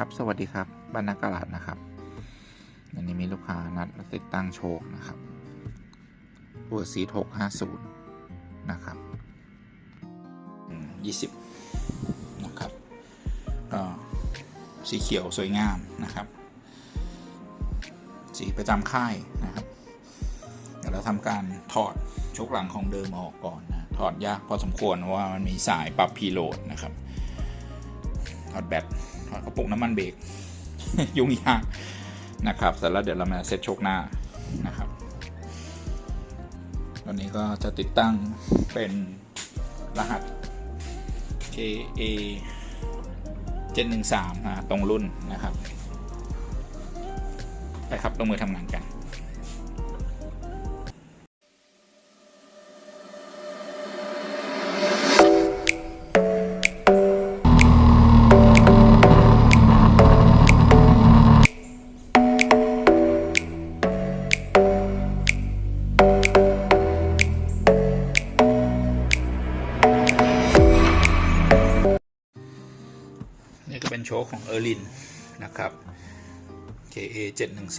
ครับ สวัสดีครับบ้านนักกลาดนะครับวันนี้มีลูกค้านัดติดตั้งโชคนะครับตัวซีหกห้าศูนย์นะครับยี่สิบนะครับก็สีเขียวสวยงามนะครับ สีประจำค่ายนะครับเดี๋ยวเราทำการถอดโชคหลังของเดิมออกก่อนนะ ถอดยากพอสมควรเพราะว่ามันมีสายปรับพีโหลดนะครับ ถอดแบตถอดกระปุกน้ำมันเบรกยุ่งยากนะครับเสร็จแล้วเดี๋ยวเรามาเซตโชคหน้านะครับวันนี้ก็จะติดตั้งเป็นรหัส KA 713นะตรงรุ่นนะครับไปครับลงมือทำงานกัน คของเออร์ลินนะครับ KA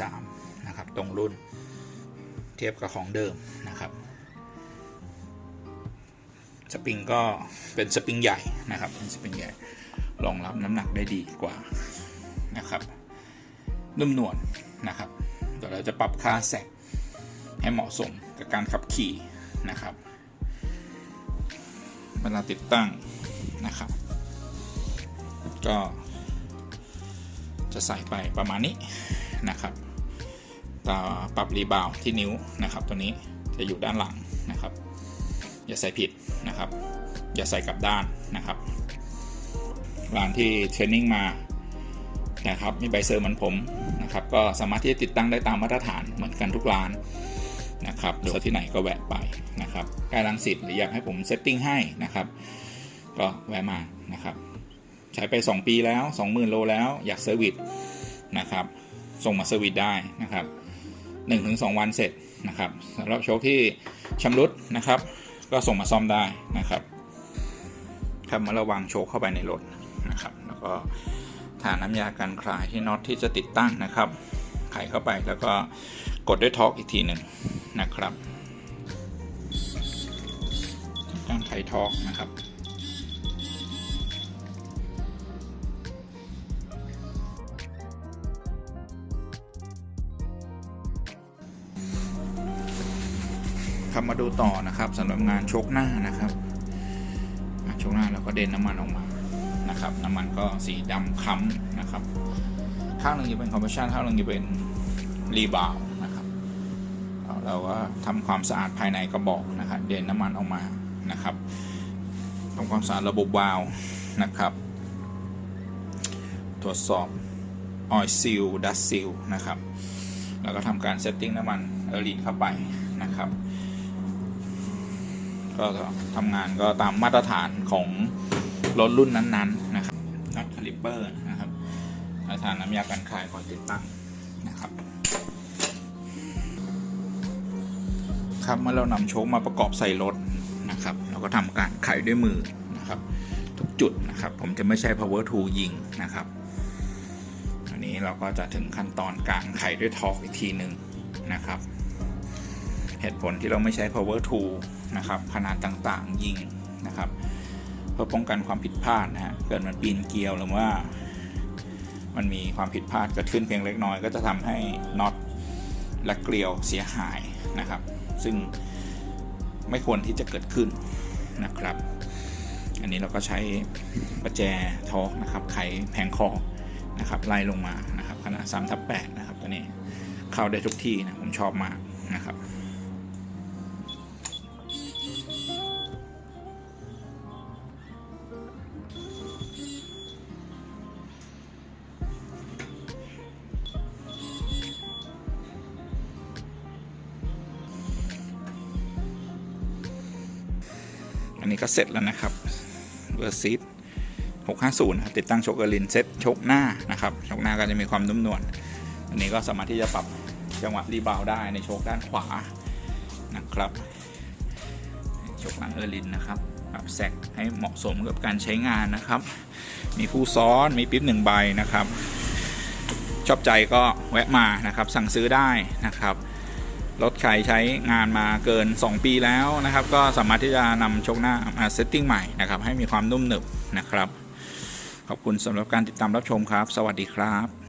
713นะครับตรงรุ่นเทียบกับของเดิมนะครับ สปริงก็เป็นสปริงใหญ่นะครับ เป็นสปริงใหญ่รองรับน้ำหนักได้ดีกว่านะครับนุ่มนวลนะครับเดี๋ยวเราจะปรับค่าแสกให้เหมาะสมกับการขับขี่นะครับเวลาติดตั้งนะครับ ก็ จะใส่ไปประมาณนี้นะครับตาปรับรีบาวที่นิ้วนะครับ ตัวนี้จะอยู่ด้านหลังนะครับ อย่าใส่ผิดนะครับ อย่าใส่กลับด้านนะครับร้านที่เทรนนิ่งมานะครับมีใบเซอร์เหมือนผมนะครับ ก็สามารถที่จะติดตั้งได้ตามมาตรฐานเหมือนกันทุกร้านนะครับหรือว่าที่ไหนก็แวะไปนะครับใกล้รังสิตหรืออยากให้ผมเซตติ้งให้นะครับ ก็แวะมานะครับ ใช้ไป 2 ปีแล้ว 20,000 โลแล้วอยากเซอร์วิสนะครับ ส่งมาเซอร์วิสได้นะครับ1-2 วันเสร็จนะครับสำหรับโชคที่ชำรุดนะครับ ก็ส่งมาซ่อมได้นะครับครับเมื่อเราวางโชคเข้าไปในรถนะครับ แล้วก็ทาน้ำยากันคลายที่น็อตที่จะติดตั้งนะครับ ไขเข้าไปแล้วก็กดด้วยท็อกอีกทีหนึ่งนะครับการไขท็อกนะครับ ครับมาดูต่อนะครับสำหรับงานชกหน้านะครับงานชกหน้าเราก็เด่นน้ำมันออกมานะครับน้ำมันก็สีดำค้ำนะครับข้างหนึ่งจะเป็นคอมเพรสชันข้างหนึ่งจะเป็นรีบาวนะครับเราก็ทำความสะอาดภายในกระบอกนะครับเด่นน้ำมันออกมานะครับทำความสะอาดระบบวาล์วนะครับ ตรวจสอบออยซิลดัสซิลนะครับ แล้วก็ทำการเซตติ้งน้ำมันเออร์ลีนเข้าไปนะครับ ก็ทำงานก็ตามมาตรฐานของรถรุ่นนั้นๆนะครับนัดคาลิปเปอร์นะครับมาตรฐานน้ำยากันคายก่อนติดตั้งนะครับ ครับเมื่อเรานำโชคมาประกอบใส่รถนะครับ เราก็ทำการไขด้วยมือนะครับ ทุกจุดนะครับ ผมจะไม่ใช้ power tool ยิงนะครับอันนี้เราก็จะถึงขั้นตอนการไขด้วยทอกอีกทีหนึ่งนะครับ เหตุผลที่เราไม่ใช้ power tool นะครับขนาดต่างๆยิงนะครับ เพื่อป้องกันความผิดพลาดนะฮะเกิดมันปีนเกลียวหรือว่า มันมีความผิดพลาดเกิดขึ้นเพียงเล็กน้อย ก็จะทำให้น็อตและเกลียวเสียหายนะครับ ซึ่งไม่ควรที่จะเกิดขึ้นนะครับ อันนี้เราก็ใช้ประแจทอกนะครับ ไขแผงคอนะครับไล่ลงมานะครับขนาด3ทับ8นะครับตัวนี้เข้าได้ทุกที่นะผมชอบมากนะครับ อันนี้ก็เสร็จแล้วนะครับเวอร์ซิต650นะติดตั้งโชคเกอร์ลินเซ็ตโชคหน้านะครับโชคหน้าก็จะมีความนุ่มนวลอันนี้ก็สามารถที่จะปรับจังหวะรีบาวได้ในโชคด้านขวานะครับโชคหลังเออร์ลินนะครับปรับแซกให้เหมาะสมกับการใช้งานนะครับ มีผู้ซ้อนมีปิ๊บหนึ่งใบนะครับ ชอบใจก็แวะมานะครับ สั่งซื้อได้นะครับ รถใครใช้งานมาเกิน 2 ปีแล้วนะครับ ก็สามารถที่จะนำชกหน้ามาเซตติ้งใหม่นะครับให้มีความนุ่มหนึบนะครับ ขอบคุณสำหรับการติดตามรับชมครับ สวัสดีครับ